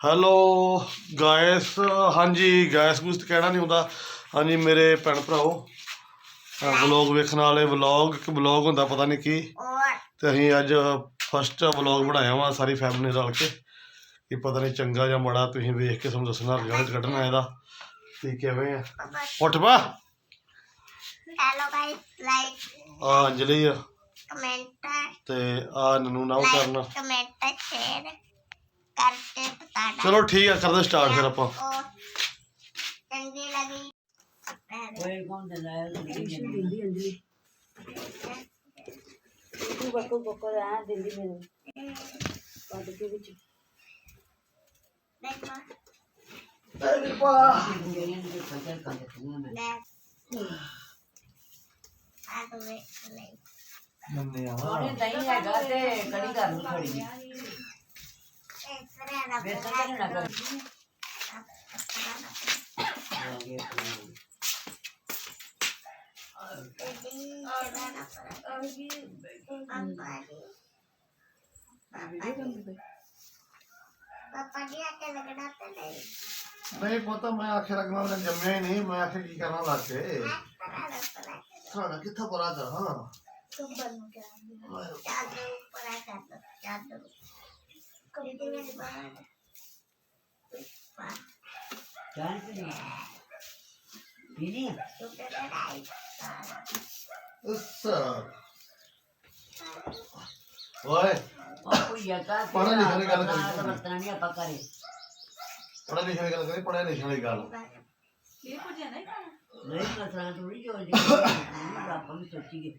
Hello guys ਹਾਂਜੀ guys ਗੁਸਤ ਕਹਿਣਾ ਨਹੀਂ ਹੁੰਦਾ। ਹਾਂਜੀ ਮੇਰੇ ਭੈਣ ਭਰਾਓ ਵਲੋਗ ਵੇਖਣ ਵਾਲੇ ਵਲੋਗ ਕਿ ਵਲੌਗ ਹੁੰਦਾ ਪਤਾ ਨਹੀਂ ਕੀ। ਤੇ ਅਸੀਂ ਅੱਜ ਫਸਟ ਵਲੋਗ ਬਣਾਇਆ ਵਾ ਸਾਰੀ ਫੈਮਿਲੀ ਰਲ ਕੇ। ਕਿ ਪਤਾ ਨਹੀਂ ਚੰਗਾ ਜਾਂ ਮਾੜਾ ਤੁਸੀਂ ਵੇਖ ਕੇ ਸਾਨੂੰ ਦੱਸਣਾ ਰਿਜ਼ਲਟ ਕੱਢਣਾ ਇਹਦਾ। ਕੀ ਕਿਵੇਂ ਆ? ਉੱਠ ਬਾ ਹੈਲੋ ਗਾਇਸ ਲਾਈਕ ਆ ਅੰਜਲੀ ਆ। ਕਮੈਂਟ ਤੇ ਆ ਨਨੂ ਨਾਉ ਕਰਨਾ। ਕਮੈਂਟ ਸ਼ੇਅਰ शेयर करके बताना ਚਲੋ ਠੀਕ ਆ ਕਰਦੇ ਸਟਾਰਟ ਫਿਰ ਆਪਾਂ और चंगी लगी ਕੋਈ ਕੌਣ ਦਿੰਦਾ ਹੈ ਦਿੰਦੀ ਅੰਜਲੀ ਤੂੰ ਬੱਕੋ ਬੱਕੋ ਆ ਦਿੰਦੀ ਮੈਨੂੰ ਕੱਢ ਕੇ ਵਿੱਚ देखो ਜਿਹੜੀਆਂ ਨੂੰ ਫਸਲ ਕਰ ਦਿੱਤੀਆਂ ਮੈਂ मैं आगे नहीं ਮੰਨੇ ਆ ਉਹਨੇ ਦਹੀਂ ਹੈਗਾ ਤੇ ਕੜੀ ਕਰ ਲੂ ਥੋੜੀ नहीं पोता तो मैं आखे रखना मैं जमे नहीं मैं आखे की करना लाते खाना कितना हाँ। Kapıları ਕਰੀ। ਵਰਤਣਾ ਨਹੀਂ ਆਪਾਂ ਲਿਖੇ ਦੀ ਗੱਲ ਕਰੀ, ਪੜ੍ਹੇ ਲਿਖੇ ਇਹ ਕੁਝ ਨਹੀਂ ਖਾਣਾ ਨਹੀਂ ਕਸਰਾਂ ਥੋੜੀ ਜੋਲਦੀ ਆਪਾਂ ਵੀ ਸੋਚੀਏ।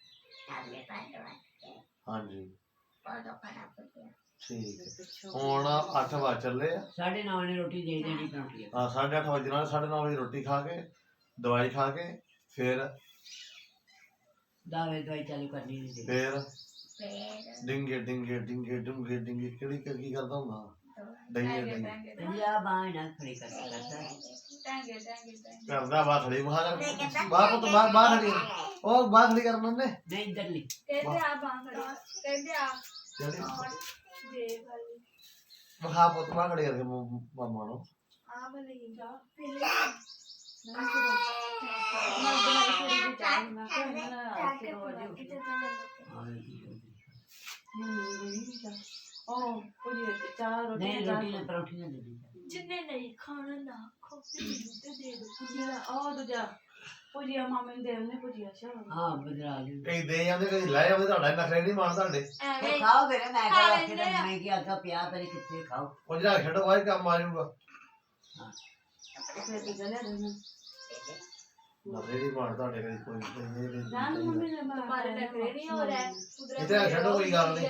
ਚਾਲੇ ਪਾਸੇ ਵਾਸਤੇ ਹਾਂਜੀ। ਹੁਣ 8 ਵਜ ਚੱਲੇ ਆ। ਸਾਢੇ 9 ਰੋਟੀ ਦੇ ਦੇਣੀ ਪਰੌਂਠੀ ਆ 8:30 ਵਜੇ ਨਾਲ ਰੋਟੀ ਖਾ ਕੇ ਦਵਾਈ ਖਾ ਕੇ ਫਿਰ ਦਾਵੇ ਦਵਾਈ ਚਾਲੂ ਕਰਨੀ ਸੀ ਫਿਰ ਫਿਰ ਡਿੰਗੇ ਡਿੰਗੇ ਡਿੰਗੇ ਡਿੰਗੇ ਡਿੰਗੇ ਕਿਹੜੀ ਕਰਦਾ ਹੁੰਦਾ? ਡਿੰਗੇ ਟੈਂਗੇ ਡਿੰਗੇ ਟੈਂਗੇ ਪੰਜਾਬ ਬਾਹਰ ਨਾ ਖੜੀ ਕਰ ਕਰਦਾ ਬਾਹਰ ਖੜੀ ਮਹਾ ਕਰ ਬਾਹਰ ਤੋਂ ਬਾਹਰ ਬਾਹਰ ਖੜੀ ਉਹ ਬਾਹਰ ਖੜੀ ਕਰਨਾ ਨੇ ਨਹੀਂ ਇੱਧਰ ਲਈ ਕਹਿੰਦੇ ਆ ਬਾਂਹ ਖੜੀ ਕਹਿੰਦੇ ਆ ਜਿਹੜੀ ਜੇ ਵਾਲੀ ਮਹਾ ਪੁੱਤ ਬਾਹਰ ਖੜੀ ਕਰਕੇ ਮਾਮਾ ਨੂੰ ਉਹ ਭੁਜੀਏ ਤੇ ਨਹੀਂ ਚਾਹ ਰੋਟੀ ਨਾਲ ਪਰੌਂਠੀ ਨਾਲ ਦੇ ਦੇ ਜਿੰਨੇ ਨਹੀਂ ਖਾਣਾ ਨਾ ਖੋਪੀ ਤੇ ਦੇ ਦੋ ਭੁਜੀਆ ਉਹ ਦੂਜਾ ਭੁਜੀਆ ਮਾਮੇ ਨੂੰ ਦੇ ਉਹਨੇ ਭੁਜੀਆ ਸ਼ਾਹ ਹਾਂ ਬਦਰਾ ਲਈ ਕਈ ਦੇ ਜਾਂਦੇ ਕਈ ਲੈ ਜਾਂਦੇ ਤੁਹਾਡਾ ਨਖਰੇ ਨਹੀਂ ਮਾਣ ਤੁਹਾਡੇ ਐਵੇਂ ਖਾਓ ਫਿਰ ਮੈਂ ਖਾ ਕਿਹਾ ਲੈਂਦੇ ਕਿ ਆ। ਮੈਂ ਕੀ ਆਖਾ ਪਿਆ ਪਰ ਕਿੱਥੇ ਖਾਓ ਉਹ ਜਿਹੜਾ ਛੱਡੋ ਵਾਈ ਕੰਮ ਆ ਜਾਊਗਾ ਫਿਰ ਦੀ ਗੱਲ ਹੈ ਨਾ ਨਖਰੇ ਨਹੀਂ ਮਾਣ ਤੁਹਾਡੇ ਕਦੀ ਕੋਈ ਕੋਈ ਨਾ ਮੰਮੀ ਨੇ ਮਾਰੇ ਨਖਰੇ ਨਹੀਂ ਹੋ ਰਿਹਾ ਕੁਦਰਤ ਇੱਥੇ ਛੱਡੋ ਕੋਈ ਗੱਲ ਨਹੀਂ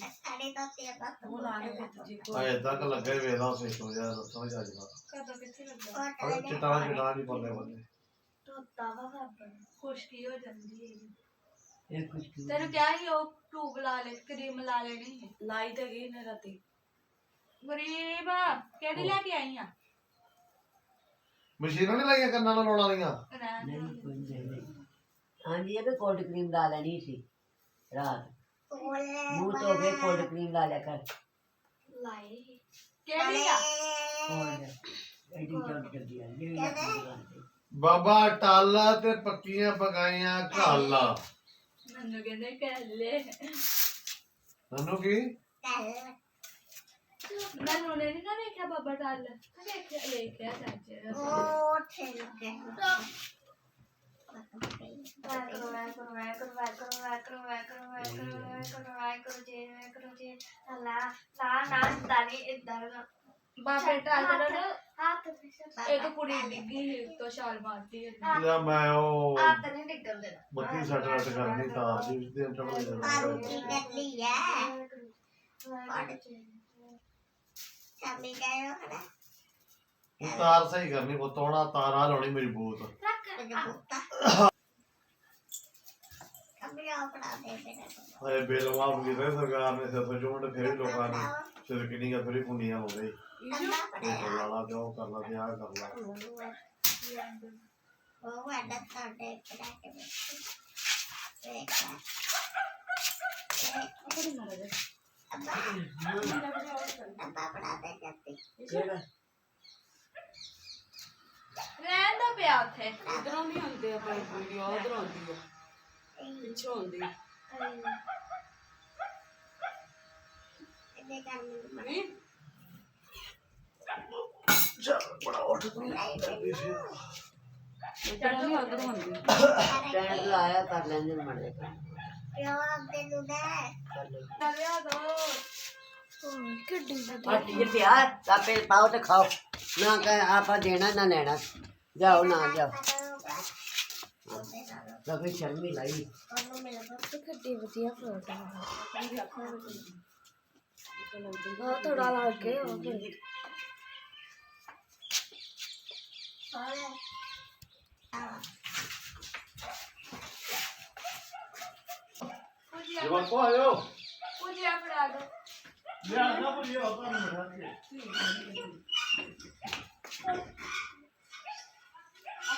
ਸਾਡੇ ਤਾਂ ਤੇ ਤੱਕ ਲੱਗੇ ਵੇਲਾ ਸੇ ਤੋਂ ਯਾਰ ਦੱਸੋ ਯਾਰ ਜੀ ਬਾਤ ਅਰੇ ਚਿਤਾ ਜਿਹੜਾ ਨਹੀਂ ਬੱਲੇ ਬੱਲੇ ਖੁਸ਼ਕੀ ਹੋ ਜਾਂਦੀ ਹੈ ਇਹ ਕੁਝ ਤੈਨੂੰ ਕਿਹਾ ਸੀ ਉਹ ਟੂਬ ਲਾ ਲੈ ਕਰੀਮ ਲਾ ਲੈਣੀ ਲਾਈ ਤਾਂ ਗਈ ਨਾ ਰਾਤੀ। ਗਰੀਬ ਕਿਹੜੀ ਲੈ ਕੇ ਆਈਆਂ ਮਸ਼ੀਨਾਂ ਨਹੀਂ ਲਾਈਆਂ ਕੰਨਾਂ ਨਾਲ ਲਾਉਣ ਵਾਲੀਆਂ? ਰਹਿਣ ਨਹੀਂ ਨਹੀਂ। ਹਾਂਜੀ ਇਹ ਵੀ ਕੋਲਡ ਕਰੀਮ ਲਾ ਲੈਣੀ ਸੀ ਰਾਤ। ਮੂੰਹ ਤੋਂ ਵੀ ਕੋਲਡ ਕਰੀਮ ਲਾ ਲਿਆ ਕਰ। ਲਾਏ ਕਿਹੜੀ ਆ? ਕੋਲਡ ਐਡੀ ਚੌਂਟ ਕਰਦੀ ਆ ਇਹ ਵੀ ਲੱਗਦੀ ਬਾਬਾ ਟਾਲਾ ਤੇ ਪੱਕੀਆਂ ਪਕਾਈਆਂ ਘਾਲਾ। ਮੈਨੂੰ ਕਹਿੰਦੇ ਕੱਲੇ। ਮੈਨੂੰ ਕੀ? ਮੈਨੂੰ ਨੇ ਨਹੀਂ ਨਾ ਵੇਖਿਆ ਬਾਬਾ ਟਾਲ। ਵੇਖਿਆ ਵੇਖਿਆ ਸੱਚ। ਵਾਹਿਗੁਰੂ ਵਾਹਿਗੁਰੂ ਵਾਹਿਗੁਰੂ ਵਾਹਿਗੁਰੂ ਵਾਹਿਗੁਰੂ ਵਾਹਿਗੁਰੂ ਵਾਹਿਗੁਰੂ ਵਾਹਿਗੁਰੂ ਵਾਹਿਗੁਰੂ ਜੀ ਵਾਹਿਗੁਰੂ ਜੀ ਅੱਲਾ ਨਾ ਨਾ ਦਾਨੀ ਇਦਾਂ ਬਾਬੇ ਟਾਲ ਦਾ ਨਾ ਹੱਥ ਤੇ ਇੱਕ ਕੁੜੀ ਡਿੱਗੀ ਸੀ ਉੱਤੋਂ ਛਾਲ ਮਾਰਤੀ ਉਹਨੇ। ਜਾਂ ਮੈਂ ਉਹ ਹੱਥ ਨਹੀਂ ਡਿੱਗਣ ਦੇਣਾ। ਬੱਤੀ ਸੱਟ ਰੱਟ ਕਰਨੀ ਤਾਂ ਜੀ ਉਸ ਦਿਨ ਟਪਲੇ ਆਰੂ ਕੀ ਕਰ ਲਈ ਹੈ ਚਾਬੀ ਗਏ ਹੋ ਨਾ ਉਹ ਤਾਰ ਸਹੀ ਕਰਨੀ ਬਤੋਣਾ ਤਾਰਾ ਲਾਉਣੀ ਮੇਰੀ ਬੋਤ। ਦੇ ਹਏ ਬਿੱਲ ਮਾਫ ਕੀਤੇ ਸਰਕਾਰ ਨੇ ਸਿਰ ਤੋਂ ਚੁੰਡ ਫਿਰ ਵੀ ਲੋਕਾਂ ਨੇ। ਸਿਰ ਕਿੰਨੀ ਫਿਰ ਵੀ ਪੁੰਨੀਆਂ ਹੋ ਗਈ। ਇਹ ਲਾਲਾ ਤੇ ਉਹ ਕਰਨਾ ਤੇ ਆਹ ਕਰਨਾ ਉਹ ਵੱਡਾ ਤੁਹਾਡੇ ਪੜਾ ਕੇ ਦੇਖ ਅੱਬਾ ਅੱਬਾ ਪੜਾ ਦੇ ਜੱਤੀ। ਕਿਹੜਾ ਰਹਿਣ ਦਾ ਪਿਆ ਉੱਥੇ ਇਧਰੋਂ ਨਹੀਂ ਆਉਂਦੇ ਆਪਾਂ ਵੀਡੀਓ ਉਧਰੋਂ ਆਉਂਦੀ ਆ ਪਿੱਛੋਂ ਆਉਂਦੀ ਆ ਇਹਦੇ ਕਰ ਮੈਨੂੰ ਨਹੀਂ ਚੱਲ ਬੜਾ ਉੱਠ ਤੂੰ ਇਧਰੋਂ ਨਹੀਂ ਉਧਰੋਂ ਆਉਂਦੀ ਸਟੈਂਡ ਲਾਇਆ ਕਰ ਲੈਂਦੇ ਨੇ ਮੜੇ ਪਿਓ ਅੱਗੇ ਨੂੰ ਦੇ ਕਰ ਲੈ ਨਵਿਆ ਦੋ ਕਿੱਡੀ ਹੱਟੀ ਜੇ ਪਿਆਰ ਆਪੇ ਪਾਓ ਤੇ ਖਾਓ ਨਾ ਕਹ ਆਪਾਂ ਦੇਣਾ ਨਾ ਲੈਣਾ ਜਾਓ ਨਾ ਜਾਓ। ਲਗੇ ਸ਼ਰਮੀ ਲਾਈ। ਕਿੱਡੀ ਵਧੀਆ ਫੋਟੋ ਥੋੜਾ ਕੁਝ ਆਪਣਾ ਦੋ। ਯਾਰ ਨਾ ਬੁਲਿਓ ਆਪਣਾ ਮਰਾ ਕੇ।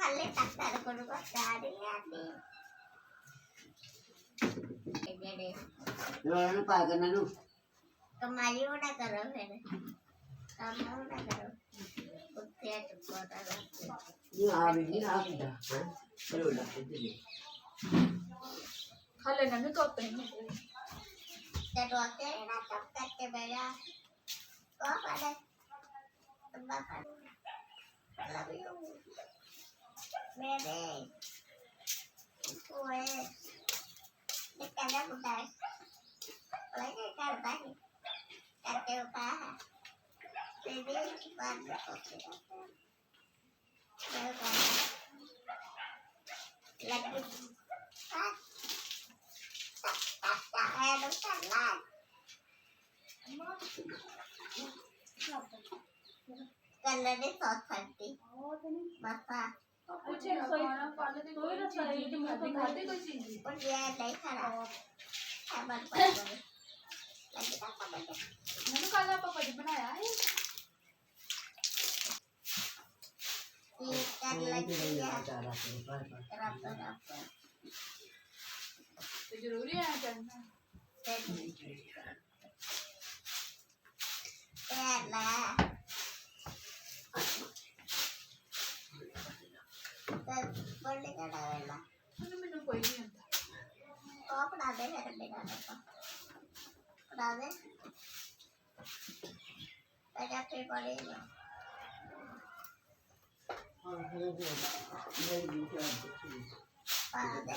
మళ్ళీ తక్కువ కొనుక్కొస్తాడు రోజు పాకనలు మరి కూడా కరో కమ్మ కూడా కరో కుర్తి తర్వాత కట్టబడ మేరే పోయే కదకుంటారు అలాగే కడతాను కట్టే ఒక లగ్గి కలర్ సొసైటీ బాపా पूछे रसोई कोई रसोई के मुंह पे खाते कोई चीज और ये नहीं खाना सामान पर मैंने कल आप पापा जी बनाया है ये कर लगी है तो जरूरी है करना കൂടാതെ കൂടാതെ പഴയപ്പടിയില്ല അതെ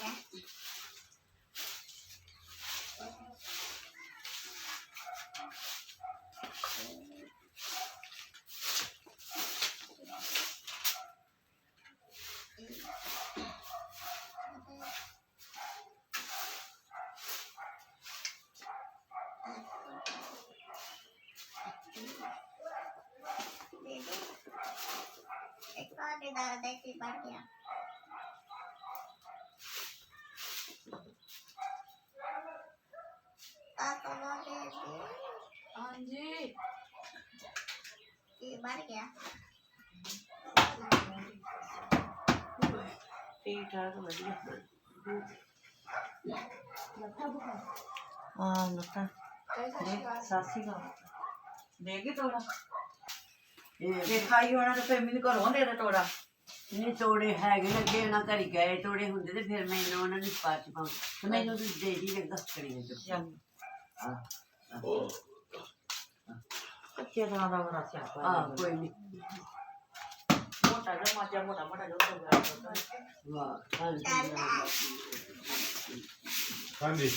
ਕੀ ਬਣ ਗਿਆ ਆ ਕਮਾ ਦੇ ਹਾਂਜੀ ਕੀ ਗਿਆ ਠੀਕ ਠਾਕ ਵਧੀਆ ਲੱਠਾ ਬੁਖਾ ਹਾਂ ਲੱਤਾਂ ਕੈਸਾ ਸਾਸੀ ਦਾ ਦੇਗੀ ਤੋੜਾ ਇਹ ਖਾਈ ਹੋਣਾ ਤੇ ਫਿਰ ਮੈਨੂੰ ਘਰੋਂ ਦੇ ਦੇ ਤੋੜਾ ਨਹੀਂ ਤੋੜੇ ਹੈਗੇ ਲੱਗੇ ਉਹਨਾਂ ਘਰੀ ਗਏ ਤੋੜੇ ਹੁੰਦੇ ਤੇ ਫਿਰ ਮੈਨੂੰ ਉਹਨਾਂ ਨੂੰ ਪਾਚ ਪਾਉਂ ਤੇ ਮੈਨੂੰ ਤੂੰ ਦੇ ਦੀ ਲੱਗਾ ਤੇ ਚੱਲ। ਹਾਂ ਕੱਚੇ ਦਾ ਦਾ ਬੜਾ ਸਿਆਪਾ ਹਾਂ। ਕੋਈ ਨਹੀਂ। ਮੋਟਾ ਜਿਹਾ ਮਾਜਾ ਮੋਟਾ ਮੋਟਾ ਜਿਹਾ ਤੋੜਾ ਵਾਹ ਹਾਂਜੀ। ਹਾਂਜੀ।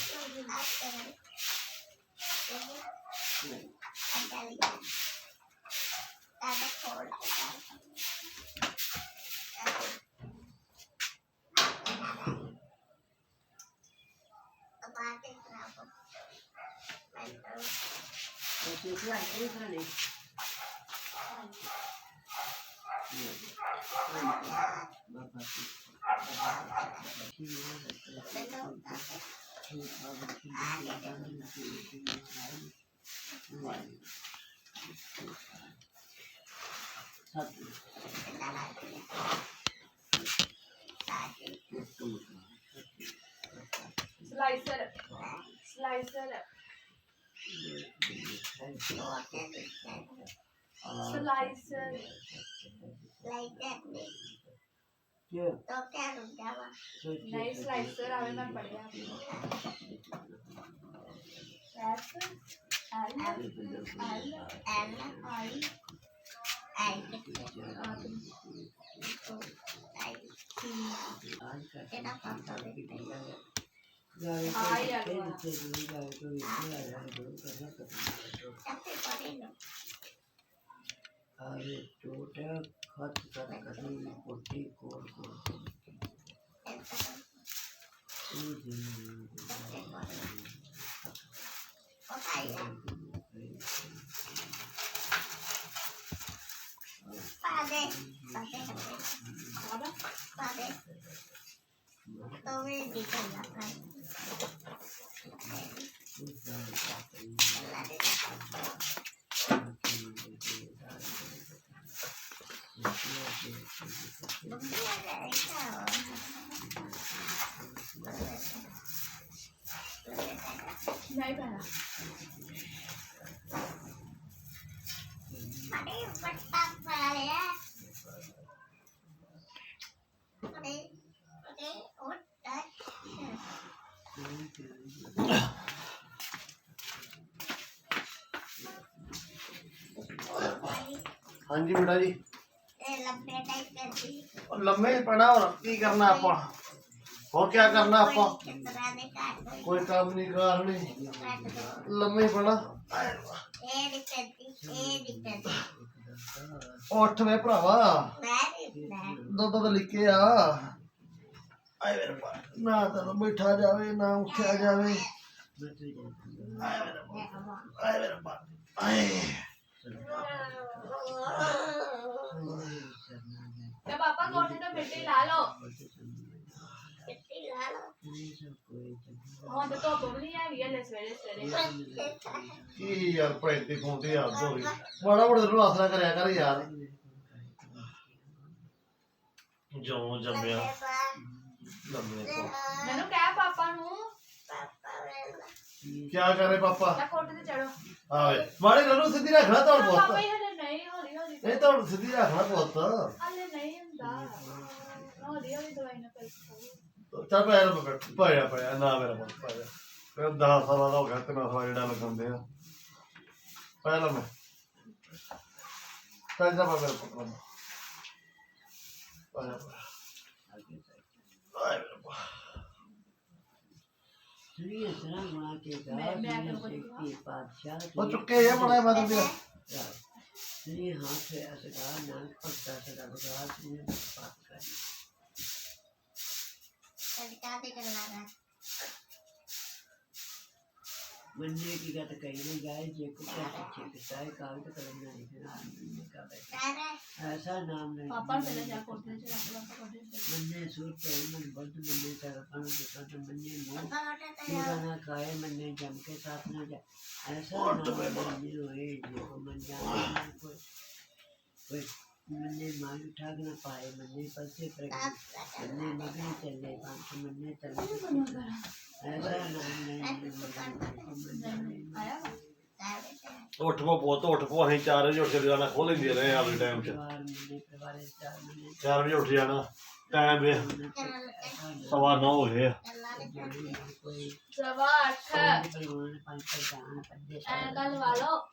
ਦਾਦਾ ਕੋਲ ਇਹ ਕੀ ਹੈ ਇਹ ਕਰੇ license. License. Yeah. Nice slicer aveva sbagliato. S L L I I Hai allora. State अरे चोट खत कटकटी कोटी core core Tôi đi tìm lại ਹਾਂਜੀ ਬੇਟਾ ਜੀ। ਇਹ ਲੰਬੇ ਟਾਈਪ ਕਰਦੀ ਉਹ ਲੰਮੇ ਪੜਾ ਹੋਰ ਕੀ ਕਰਨਾ ਆਪਾਂ? ਹੋਰ ਕੀ ਕਰਨਾ ਆਪਾਂ? ਕੋਈ। ਕੰਮ ਨਹੀਂ ਕਰ ਨਹੀਂ ਲੰਮੇ ਪੜਾ ਇਹ ਦਿੱਕਤੀ ਇਹ ਦਿੱਕਤੀ ਉੱਠ ਵੇ ਭਰਾਵਾ। ਮੈਂ ਨਹੀਂ ਦੁੱਧ ਤਾਂ ਲਿਕੇ ਆ। ਨਾ ਤਾਂ ਬੈਠਾ ਜਾਵੇ ਨਾ ਉੱਠਿਆ ਜਾਵੇ। ਆਏ ਮੇਰੇ ਪਾ ਆਏ ਮੇਰੇ ਪਾ ਆਏ। ਤੇ ਪਾਪਾ ਕੋਠੇ ਤੋਂ ਮਿੱਟੀ ਲਾ ਲਓ। ਮਿੱਟੀ ਲਾ ਲਓ ਹਾਂ ਤੇ ਤੋਂ ਬੋਲੀ ਆ ਵੀ ਲੈ ਸਵੇਰੇ ਸਵੇਰੇ। ਕੀ ਯਾਰ ਭੈਂਦੇ ਖੋਂਦੇ ਆ ਦੋਰੀ ਬੜਾ ਬੜਾ ਨੂੰ ਆਸਰਾ ਕਰਿਆ ਕਰ ਯਾਰ। ਜੋਂ ਜੰਮਿਆ। ਲੰਮੇ ਮੈਨੂੰ ਕਹਿ ਪਾਪਾ ਨੂੰ। ਕੀ ਕਰ ਰਹੇ ਪਾਪਾ? ਲੈ ਕੋਠੇ ਤੇ ਚੜੋ ਆਵੇ ਮਾੜੇ ਨਰੂ ਸਿੱਧੀ ਰੱਖਣਾ ਤਾਂ ਪਾਪਾ ਹੀ ਹਲੇ ਨਹੀਂ ਹੌਲੀ ਹੌਲੀ। ਨਹੀਂ ਤਾਂ ਸਿੱਧੀ ਰੱਖਣਾ ਪੁੱਤ। ਹਲੇ ਨਹੀਂ ਹੁੰਦਾ। ਹੌਲੀ ਹੌਲੀ ਦਵਾਈ ਨਾ ਕਰ ਚੱਲ ਪਿਆ ਨਾ ਪਾਇਆ ਪਾਇਆ ਨਾ ਮੇਰਾ ਪੁੱਤ ਪਾਇਆ ਮੈਂ 10 ਸਾਲਾਂ ਦਾ ਹੋ ਗਿਆ ਤੇ ਮੈਂ ਸਾਲਾ ਜਿਹੜਾ ਲਗਾਉਂਦੇ ਆ। ਪਹਿਲਾਂ ਮੈਂ। ਪਹਿਲਾਂ ਮੈਂ ਮੇਰਾ ਪੁੱਤ ਨੂੰ ਪਾਇਆ ਪਾਇਆ ਆਏ ਮੇਰਾ ਪੁੱਤ। ਸੁਣੀਏ ਸਨਾ ਗੁਣਾ ਕੇ ਗਾ ਮੈਂ- ਮੈਂ ਸੁਣੀਏ ਕਰੂੰਗੀ। ਸ਼ਕਤੀ ਪਾਤਸ਼ਾਹ ਉਹ ਚੁੱਕੇ ਆ ਬੜਾ ਬਦਲ ਗਿਆ ਸ੍ਰੀ ਹੱਥ ਅਸਗਾ ਨਾਲ ਭਗਤਾ ਸਦਾ ਬਗਾਸ ਨੂੰ ਪਾਪ ਕਰੀ ਕਵਿਤਾ ਤੇ ਕਰਨਾ ਮੰਨੇ ਕੀ ਗੱਲ ਕਹੀ ਨਹੀਂ ਜਾਏ ਜੇ ਕੋਈ ਪਿੱਛੇ ਕਿਤਾਏ ਕਾਗਜ਼ ਕਲਮ ਨਹੀਂ ਫਿਰ ਐਸਾ ਨਾਮ ਨਹੀਂ ਪਾਪਾ ਪਹਿਲਾਂ ਜਾ ਕੋਟੇ ਚ ਰੱਖ ਲਾ ਕੋਟੇ ਮੰਨੇ ਸੂਰ ਤੇ ਮਨ ਬੰਦ ਮੰਨੇ ਤਾਂ ਪਾਣ ਦੇ ਸਾਥ ਮੰਨੇ ਮੋਹ। ਪੂਰਾ ਨਾ ਖਾਏ ਮੰਨੇ ਜਮ ਕੇ ਸਾਥ ਨਾ ਜਾ। ਐਸਾ ਨਾਮ ਨਹੀਂ ਹੋਏ ਜੇ ਕੋ ਮਨ ਜਾ ਕੋਈ ਕੋਈ मन्ने मान उठा के न पाए मन्ने पल से प्रगट मन्ने मगन चले पांच मन्ने चले ऐसा नाम नहीं जो मन जाने ਆਇਆ ਵਾ? ਉੱਠ ਪੋ ਪੁੱਤ ਉੱਠ ਪੋ ਅਸੀਂ 4 ਵਜੇ ਉੱਠ ਕੇ ਜਾਣਾ ਖੋਲ ਲੈਂਦੇ ਰਹੇ ਆਪਦੇ ਟਾਈਮ 'ਚ परिवार मन्ने परिवार चार मन्ने 4 ਵਜੇ ਉੱਠ ਜਾਣਾ ਟਾਈਮ ਵੇ ऐसा ਸਵਾ 9 ਹੋ ਗਏ ਆ। नहीं कोई ਸਵਾ ਅੱਠ परिवार पंच जान पंजे ਐਨਕਾਂ ਲਵਾ ਲਓ पंजे सत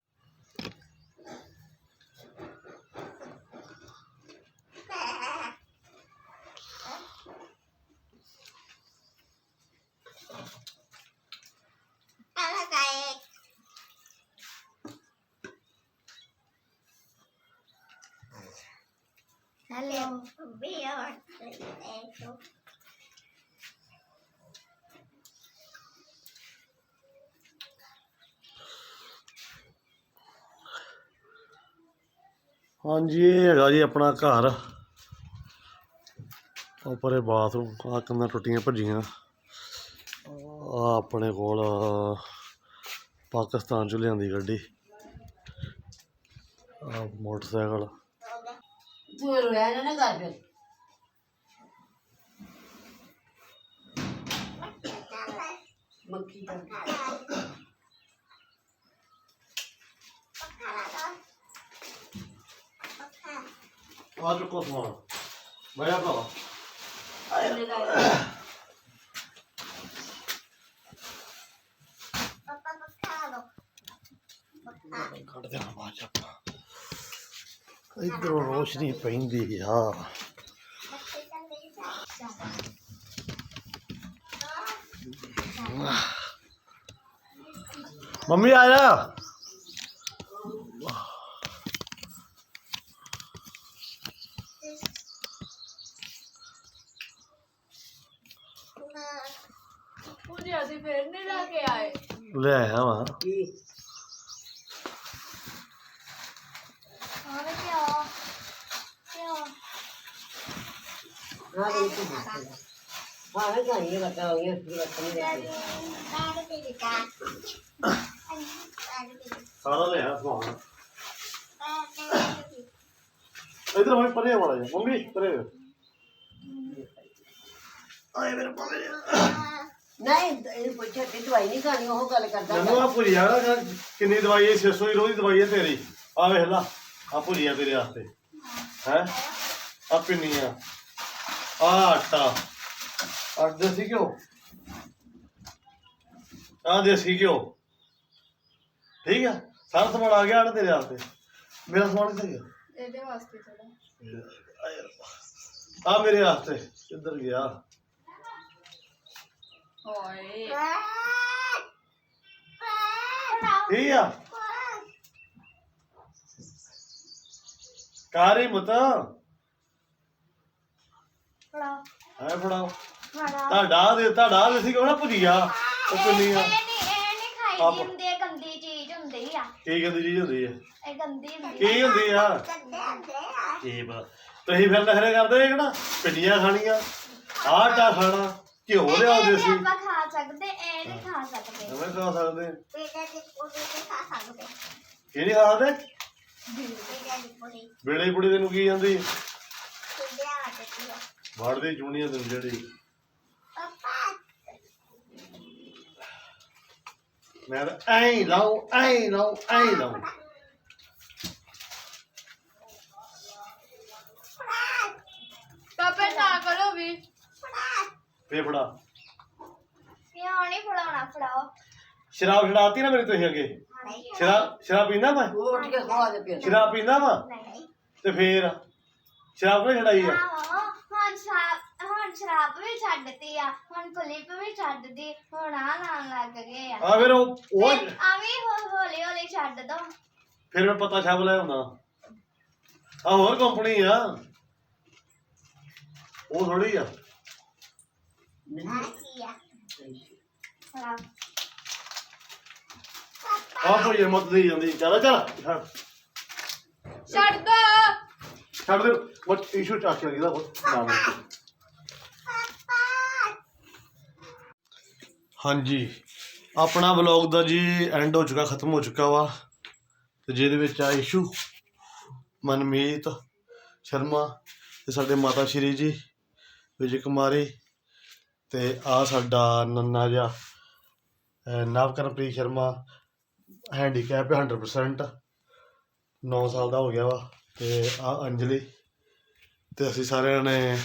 Alle Beyonce. ਇਹ ਹੈਗਾ ਜੀ ਆਪਣਾ ਘਰ। ਉੱਪਰ ਇਹ ਬਾਥਰੂਮ ਆ ਕੰਨਾਂ ਟੁੱਟੀਆਂ ਭੱਜੀਆਂ। ਆ ਆਪਣੇ ਕੋਲ, ਪਾਕਿਸਤਾਨ ਚੋਂ ਲਿਆਂਦੀ ਗੱਡੀ। ਆ ਮੋਟਰਸਾਈਕਲ। तू रोया ना कर फिर मक्खी और को फ़ोन बड़ा को पापा पक्का दो पक्का कर देना बात अपना ਇਧਰੋਂ ਰੋਸ਼ਨੀ ਪੈਂਦੀ ਆ ਮੰਮੀ ਆ ਜਾ। ਪੂਜਾ ਅਸੀਂ ਫੇਰ ਨਹੀਂ ਲੈ ਕੇ ਆਏ। ਲੈ ਆਇਆ ਵਾ की ਹਾਂ ਕਿਆ ਕਿਆ ਇਧਰ ਹੋਈ ਪਰੇ ਵਾਲਾ ਜੀ ਮੰਗੀ ਪਰੇ ਆਏ ਮੇਰੇ ਪਰੇ ਨਹੀਂ ਇਹ ਪੁੱਛਿਆ ਦਵਾਈ ਨਹੀਂ ਖਾਣੀ ਉਹ ਗੱਲ ਕਰਦਾ ਮੈਨੂੰ ਆ ਭੁਜਿਆ ਕਿੰਨੀ ਦਵਾਈ ਹੈ 600 ਰੋਜ਼ ਦਵਾਈ ਹੈ ਤੇਰੀ। ਆ ਵੇਖ ਲਾ ਆ ਭੁਜਿਆ ਤੇਰੇ ਵਾਸਤੇ। ਹੈ? ਆ ਪਿੰਨੀਆਂ। ਆ ਆਟਾ। ਆ ਦੇਸੀ ਘਿਓ। ਆ ਦੇਸੀ ਘਿਓ। ਠੀਕ ਆ? ਸਾਰਾ ਸਮਾਨ ਆ ਗਿਆ ਨਾ ਤੇਰੇ ਵਾਸਤੇ ਮੇਰਾ ਸਮਾਨ ਕਿੱਥੇ ਗਿਆ? ਇਹਦੇ ਵਾਸਤੇ ਥੋੜਾ ਆ ਮੇਰੇ ਵਾਸਤੇ। ਕਿੱਧਰ ਗਿਆ? ਓਏ। ਠੀਕ ਆ? ਕਾਰੀ ਮਤਾ ਫੜਾ ਹੈ ਫੜਾਓ। ਫੜਾ ਤੁਹਾਡਾ ਦੇ ਤੁਹਾਡਾ ਦੇ ਸੀ ਕੋਣਾ ਭੁਜੀਆ? ਉਹ ਇਹ ਨਹੀਂ ਇਹ ਨਹੀਂ ਖਾਈ ਆਪ- ਦੀ ਹੁੰਦੀ ਗੰਦੀ ਚੀਜ਼ ਹੁੰਦੀ ਆ। ਕੀ ਕਹਿੰਦੀ ਚੀਜ਼ ਹੁੰਦੀ ਹੈ ਇਹ ਗੰਦੀ ਹੁੰਦੀ ਕੀ ਹੁੰਦੀ ਆ? ਕੀ ਪਤਾ। ਤੁਸੀਂ ਫਿਰ ਨਖਰੇ ਕਰਦੇ ਕਿਹੜਾ ਪਿੰਡੀਆਂ ਖਾਣੀਆਂ ਆਟਾ ਖਾਣਾ ਘਿਓ ਲਿਆਉਂਦੇ ਸੀ। ਆਪਾਂ ਖਾ ਸਕਦੇ ਇਹ ਨਹੀਂ ਖਾ ਸਕਦੇ। ਐਵੇਂ ਖਾ ਸਕਦੇ। ਪੇਟੇ ਦੀ ਉਹਦੇ ਤੇ ਖਾ ਸਕਦੇ। ਵੇਲੇ ਪੁੜੀ ਤੈਨੂੰ ਕੀ ਜਾਂਦੀ ਆ? ਵੜਦੇ ਚੂਣੀਆਂ ਤੈਨੂੰ ਜਿਹੜੀ। ਮੈਂ ਤਾਂ ਐਂ ਲਾਉ ਐਂ ਲਾਉ ਐਂ ਲਾਉ ਪਾਪਾ ਨਾ ਕਰੋ ਵੀ। ਫੇਫੜਾ ਕਿਉਂ ਨਹੀਂ ਫੜਾਉਣਾ ਫੜਾਓ। ਸ਼ਰਾਬ ਛਡਾਤੀ ਨਾ ਮੇਰੀ ਤੁਸੀਂ ਅੱਗੇ। ਸ਼ਰਾਬ ਸ਼ਰਾਬ ਪੀਂਦਾ ਮੈਂ? ਉਹ ਉੱਠ ਕੇ ਖਵਾ ਦੇ ਪਿਆ ਸ਼ਰਾਬ ਪੀਂਦਾ ਵਾ ਨਹੀਂ। ਤੇ ਫੇਰ? ਸ਼ਰਾਬ ਕਿਹਨੇ ਛਡਾਈ ਆ ਆਹੋ ਹੁਣ ਸ਼ਰਾਬ ਹੁਣ ਸ਼ਰਾਬ ਵੀ ਛੱਡਤੀ ਆ ਹੁਣ ਕੁਲਿਪ ਵੀ ਛੱਡਦੀ ਹੁਣ ਆ ਲਾਉਣ ਲੱਗ ਗਏ ਆ। ਆ ਫਿਰ ਉਹ ਉਹ ਆਵੀਂ ਹੌਲੀ ਹੌਲੀ ਛੱਡ ਦੋ। ਫਿਰ ਮੈਂ ਪਤਾ ਛਾਪ ਲੈ ਆਉਂਦਾ। ਆ ਹੋਰ ਕੰਪਨੀ ਆ। ਉਹ ਥੋੜੀ ਆ। ਫੜਾ ਆ? ਭਈਏ ਮਤ ਦੇ ਜਾਂਦੀ। ਚੱਲ ਚੱਲ। ਛੱਡ। ਛੱਡ ਦੋ। ਛੱਡ ਦੇ। ਉਹ ਇਸ਼ੂ ਚੱਕ ਕੇ ਨਾਮ ਹਾਂਜੀ। ਆਪਣਾ ਵਲੌਗ ਦਾ ਜੀ ਐਂਡ ਹੋ ਚੁੱਕਾ, ਖਤਮ ਹੋ ਚੁੱਕਾ ਵਾ। ਤੇ ਜਿਹਦੇ ਵਿੱਚ ਆ ਇਸ਼ੂ, ਮਨਮੀਤ ਸ਼ਰਮਾ ਤੇ ਸਾਡੇ ਮਾਤਾ ਸ਼੍ਰੀ ਜੀ, ਵਿਜੇ ਕੁਮਾਰੀ ਤੇ ਆ ਸਾਡਾ ਨੰਨਾ ਜਿਹਾ ਨਵਕਰਨਪ੍ਰੀਤ ਸ਼ਰਮਾ ਹੈਂਡੀਕੈਪ 100% 9 ਸਾਲ ਦਾ ਹੋ ਗਿਆ ਵਾ। ਤੇ ਆ ਅੰਜਲੀ ਤੇ ਅਸੀਂ ਸਾਰਿਆਂ ਨੇ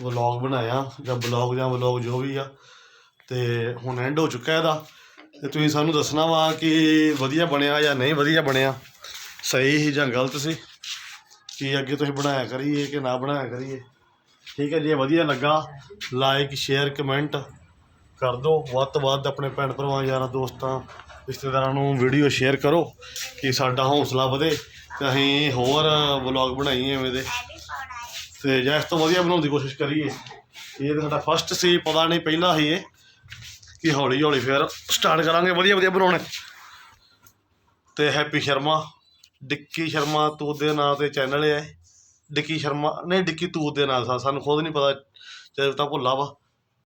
ਵਲੌਗ ਬਣਾਇਆ ਜਾਂ ਬਲੌਗ ਜਾਂ ਵਲੌਗ ਜੋ ਵੀ ਆ। ਤੇ ਹੁਣ ਐਂਡ ਹੋ ਚੁੱਕਾ ਇਹਦਾ। ਤੇ ਤੁਸੀਂ ਸਾਨੂੰ ਦੱਸਣਾ ਵਾ ਕਿ ਵਧੀਆ ਬਣਿਆ ਜਾਂ ਨਹੀਂ ਵਧੀਆ ਬਣਿਆ। ਸਹੀ ਸੀ ਜਾਂ ਗਲਤ ਸੀ? ਕਿ ਅੱਗੇ ਤੁਸੀਂ ਬਣਾਇਆ ਕਰੀਏ ਕਿ ਨਾ ਬਣਾਇਆ ਕਰੀਏ? ਠੀਕ ਹੈ ਜੇ ਵਧੀਆ ਲੱਗਾ। ਲਾਈਕ ਸ਼ੇਅਰ ਕਮੈਂਟ ਕਰ ਦਿਓ। ਵੱਧ ਤੋਂ ਵੱਧ ਆਪਣੇ ਭੈਣ ਭਰਾਵਾਂ, ਯਾਰਾਂ ਦੋਸਤਾਂ, ਰਿਸ਼ਤੇਦਾਰਾਂ ਨੂੰ ਵੀਡੀਓ ਸ਼ੇਅਰ ਕਰੋ ਕਿ ਸਾਡਾ ਹੌਸਲਾ ਵਧੇ ਤੇ ਅਸੀਂ ਹੋਰ ਵਲੌਗ ਬਣਾਈਏ ਐਵੇਂ ਦੇ। ਤੇ ਜਾਂ ਇਸ ਤੋਂ ਵਧੀਆ ਬਣਾਉਣ ਦੀ ਕੋਸ਼ਿਸ਼ ਕਰੀਏ। ਇਹ ਤਾਂ ਸਾਡਾ ਫਸਟ ਸੀ, ਪਤਾ ਨਹੀਂ ਪਹਿਲਾ ਸੀ ਇਹ। ਕਿ ਹੌਲੀ ਹੌਲੀ ਫਿਰ ਸਟਾਰਟ ਕਰਾਂਗੇ, ਵਧੀਆ ਵਧੀਆ ਬਣਾਉਣੇ। ਤੇ ਹੈਪੀ ਸ਼ਰਮਾ, ਡਿੱਕੀ ਸ਼ਰਮਾ ਤੂਤ ਦੇ ਨਾਂ ਤੇ ਚੈਨਲ ਹੈ ਡਿੱਕੀ ਸ਼ਰਮਾ, ਨਹੀਂ, ਡਿੱਕੀ ਤੂਤ ਦੇ ਨਾਂ ਸਾ- ਸਾਨੂੰ ਖੁਦ ਨਹੀਂ ਪਤਾ ਜਦ ਤਾਂ ਭੁੱਲਾ ਵਾ।